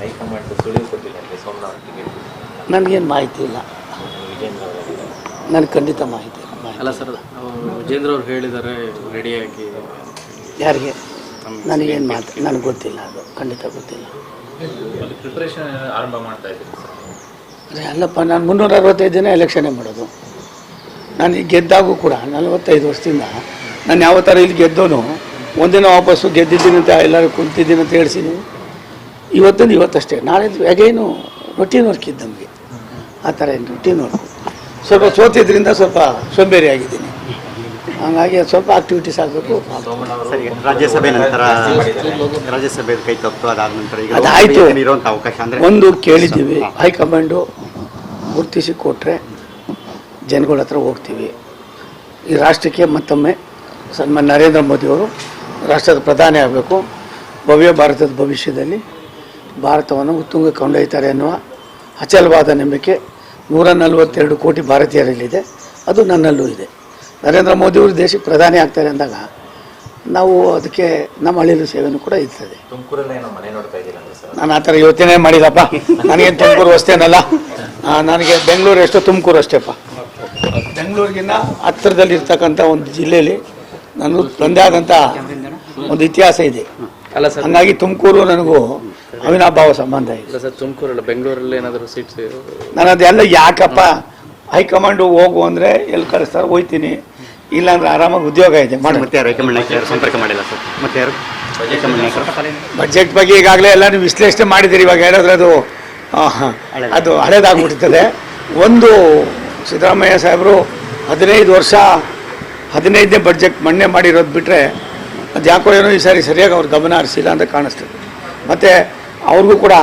High command ಸುಳಿವು ಕೊಟ್ಟಿಲ್ಲ Somnath ticket ನನಗೇನು ಮಾಹಿತಿ ಇಲ್ಲ. ವಿಜೇಂದ್ರ ನನಗೆ ಖಂಡಿತ ಮಾಹಿತಿ ಇಲ್ಲ. ಮಾಹಿತಿ ಅಲ್ಲ ಸರ್ ವಿಜೇಂದ್ರ ಅವ್ರು ಹೇಳಿದ್ದಾರೆ ರೆಡಿಯಾಗಿ ಯಾರಿಗೆ? ನನಗೇನು ಮಾತು ನನಗೆ ಗೊತ್ತಿಲ್ಲ ಅದು ಖಂಡಿತ ಗೊತ್ತಿಲ್ಲ. ಪ್ರಿಪರೇಷನ್ ಆರಂಭ ಮಾಡ್ತಾ ಇದ್ದೀರಿ ಅರೆ ಅಲ್ಲಪ್ಪ ನಾನು ಮುನ್ನೂರ ಅರವತ್ತೈದು ದಿನ ಎಲೆಕ್ಷನೇ ಮಾಡೋದು. ನಾನು ಈಗ ಗೆದ್ದಾಗೂ ಕೂಡ ನಲವತ್ತೈದು ವರ್ಷದಿಂದ ನಾನು ಯಾವ ಥರ ಇಲ್ಲಿ ಗೆದ್ದೋನು ಒಂದಿನ ವಾಪಸ್ಸು ಗೆದ್ದಿದ್ದೀನಿ ಅಂತ ಎಲ್ಲರೂ ಕುಂತಿದ್ದೀನಿ ಅಂತ ಹೇಳ್ತೀನಿ ಇವತ್ತಿಂದ ಇವತ್ತಷ್ಟೇ. ನಾಳೆ ಹೇಗೇನು ರೊಟೀನ್ ವರ್ಕ್ ಇದ್ದು ನಮಗೆ. ಆ ಥರ ಏನು ರೊಟೀನ್ ವರ್ಕ್ ಸ್ವಲ್ಪ ಸೋತಿದ್ರಿಂದ ಸ್ವಲ್ಪ ಸೋಂಬೇರಿ ಆಗಿದ್ದೀನಿ. ಹಾಗಾಗಿ ಸ್ವಲ್ಪ ಆಕ್ಟಿವಿಟೀಸ್ ಆಗಬೇಕು. ಸರಿ ರಾಜ್ಯಸಭೆ ನಂತರ ರಾಜ್ಯಸಭೆ ಕೈ ತಪ್ಪು ಅದಾದ ನಂತರ ಈಗ ಅದಾಯ್ತು. ಅವಕಾಶ ಅಂದ್ರೆ ಒಂದು ಕೇಳಿದ್ದೀವಿ. ಹೈಕಮಾಂಡು ಗುರುತಿಸಿ ಕೊಟ್ಟರೆ ಜನಗಳ ಹತ್ರ ಹೋಗ್ತೀವಿ. ಈ ರಾಷ್ಟ್ರಕ್ಕೆ ಮತ್ತೊಮ್ಮೆ ಸನ್ಮಾನ್ಯ ನರೇಂದ್ರ ಮೋದಿಯವರು ರಾಷ್ಟ್ರದ ಪ್ರಧಾನಿ ಆಗಬೇಕು. ಭವ್ಯ ಭಾರತದ ಭವಿಷ್ಯದಲ್ಲಿ ಭಾರತವನ್ನು ಉತ್ತುಂಗ ಕೊಂಡೊಯ್ತಾರೆ ಅನ್ನುವ ಅಚಲವಾದ ನಂಬಿಕೆ ನೂರ ನಲವತ್ತೆರಡು ಕೋಟಿ ಭಾರತೀಯರಲ್ಲಿದೆ. ಅದು ನನ್ನಲ್ಲೂ ಇದೆ. ನರೇಂದ್ರ ಮೋದಿಯವರು ದೇಶಕ್ಕೆ ಪ್ರಧಾನಿ ಆಗ್ತಾರೆ ಅಂದಾಗ ನಾವು ಅದಕ್ಕೆ ನಮ್ಮ ಹಳ್ಳಿಯಲ್ಲೂ ಸೇವೆಯೂ ಕೂಡ ಇರ್ತದೆ. ತುಮಕೂರಲ್ಲೇ ಏನೋ ಮನೆ ನೋಡ್ತಾ ಇದ್ದೀರಾ ಸರ್? ನಾನು ಆ ಥರ ಯೋಚನೆ ಮಾಡಿದಪ್ಪ. ನನಗೇನು ತುಮಕೂರು ಅಷ್ಟೇನಲ್ಲ ನನಗೆ ಬೆಂಗಳೂರು ಎಷ್ಟೋ ತುಮಕೂರು ಅಷ್ಟೇಪ್ಪ. ಬೆಂಗಳೂರಿಗಿನ್ನ ಹತ್ತಿರದಲ್ಲಿ ಇರ್ತಕ್ಕಂಥ ಒಂದು ಜಿಲ್ಲೆಯಲ್ಲಿ ನಾನು ತಂದೆ ಆದಂಥ ಒಂದು ಇತಿಹಾಸ ಇದೆ. ಅಲ್ಲ ಸರ್ ಹಂಗಾಗಿ ತುಮಕೂರು ನನಗೂ ಅವಿನಾಭಾವ ಸಂಬಂಧ ಇದೆ. ಸರ್ ತುಮಕೂರಲ್ಲ ಬೆಂಗಳೂರಲ್ಲಿ ಏನಾದರೂ ಸೀಟ್ಸ್ ನಾನು ಅದೆಲ್ಲ ಯಾಕಪ್ಪ ಹೈಕಮಾಂಡು ಹೋಗು ಅಂದರೆ ಎಲ್ಲಿ ಕಳಿಸ್ತಾರೆ ಹೋಯ್ತೀನಿ. ಇಲ್ಲಾಂದ್ರೆ ಆರಾಮಾಗಿ ಉದ್ಯೋಗ ಇದೆ ಮಾಡಿ ಮತ್ತೆ ಯಾರು ಯಾರು ಸಂಪರ್ಕ ಮಾಡಿಲ್ಲ ಸರ್? ಮತ್ತೆ ಯಾರು ಬಜೆಟ್ ಬಗ್ಗೆ ಈಗಾಗಲೇ ಎಲ್ಲರೂ ವಿಶ್ಲೇಷಣೆ ಮಾಡಿದ್ದೀರಿ ಇವಾಗ ಹೇಳಿದ್ರೆ ಅದು ಅದು ಹಳೇದಾಗ್ಬಿಡ್ತದೆ ಒಂದು ಸಿದ್ದರಾಮಯ್ಯ ಸಾಹೇಬರು ಹದಿನೈದು ವರ್ಷ ಹದಿನೈದನೇ ಬಜೆಟ್ ಮಣ್ಣೆ ಮಾಡಿರೋದು ಬಿಟ್ಟರೆ ಅದು ಯಾಕೋ ಏನೋ ಈ ಸಾರಿ ಸರಿಯಾಗಿ ಅವ್ರು ಗಮನ ಹರಿಸಿಲ್ಲ ಅಂತ ಕಾಣಿಸ್ತದೆ. ಮತ್ತು ಅವ್ರಿಗೂ ಕೂಡ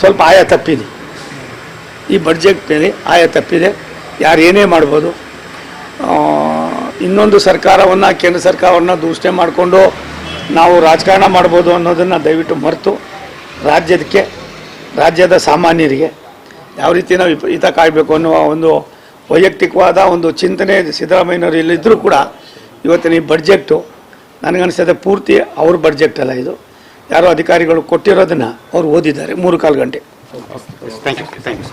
ಸ್ವಲ್ಪ ಆಯ ತಪ್ಪಿದೆ. ಈ ಬಡ್ಜೆಟ್ ಮೇಲೆ ಆಯ ತಪ್ಪಿದೆ. ಯಾರು ಏನೇ ಮಾಡ್ಬೋದು. ಇನ್ನೊಂದು ಸರ್ಕಾರವನ್ನು, ಕೇಂದ್ರ ಸರ್ಕಾರವನ್ನು ದೂಷಣೆ ಮಾಡಿಕೊಂಡು ನಾವು ರಾಜಕಾರಣ ಮಾಡ್ಬೋದು ಅನ್ನೋದನ್ನು ದಯವಿಟ್ಟು ಮರೆತು ರಾಜ್ಯದಕ್ಕೆ ರಾಜ್ಯದ ಸಾಮಾನ್ಯರಿಗೆ ಯಾವ ರೀತಿ ನಾವು ಹಿತ ಕಾಯಬೇಕು ಅನ್ನುವ ಒಂದು ವೈಯಕ್ತಿಕವಾದ ಒಂದು ಚಿಂತನೆ ಸಿದ್ದರಾಮಯ್ಯನವರು ಇಲ್ಲಿದ್ದರೂ ಕೂಡ ಇವತ್ತಿನ ಈ ಬಡ್ಜೆಟ್ಟು ನನಗನ್ನಿಸ್ತದೆ ಪೂರ್ತಿ ಅವ್ರ ಬಡ್ಜೆಟ್ ಅಲ್ಲ ಇದು. ಯಾರೋ ಅಧಿಕಾರಿಗಳು ಕೊಟ್ಟಿರೋದನ್ನು ಅವ್ರು ಓದಿದ್ದಾರೆ ಮೂರು ಕಾಲು ಗಂಟೆ. Thank you thank you